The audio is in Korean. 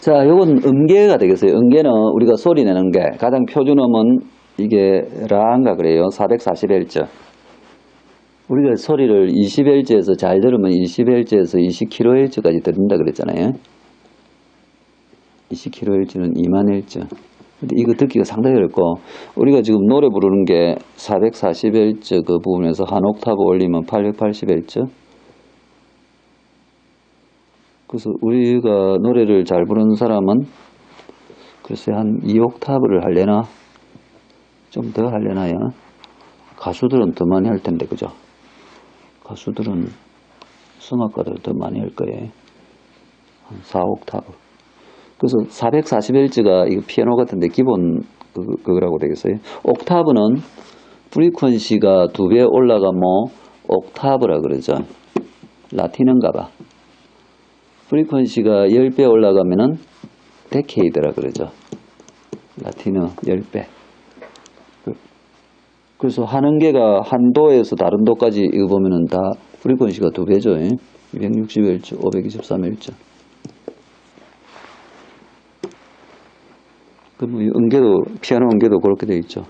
자, 요건 음계가 되겠어요. 음계는 우리가 소리 내는 게 가장 표준음은 이게 라인가 그래요. 441자. 우리가 소리를 20Hz에서 잘 들으면 20Hz에서 20kHz까지 들린다 그랬잖아요. 20kHz는 2만 Hz. 근데 이거 듣기가 상당히 어렵고 우리가 지금 노래 부르는 게 441Hz 그 부분에서 한 옥타브 올리면 880Hz. 그래서 우리가 노래를 잘 부르는 사람은 글쎄 한 2옥타브를 할래나? 좀 더 할래나요? 가수들은 더 많이 할 텐데 그죠? 가수들은 성악가들 더 많이 할 거예요. 한 4옥타브. 그래서 441Hz가 이거 피아노 같은데 기본 그, 그거라고 되겠어요. 옥타브는 프리퀀시가 두 배 올라가면 옥타브라 그러죠. 라틴어인가 봐. 프리퀀시가 10배 올라가면은 데케이드라 그러죠. 라틴어 10배. 그- 그래서 하는 개가 한 도에서 다른 도까지 이거 보면은 다 프리퀀시가 두 배죠. 261조, 523일조. 그뭐 음계도 피아노 음계도 그렇게 돼 있죠.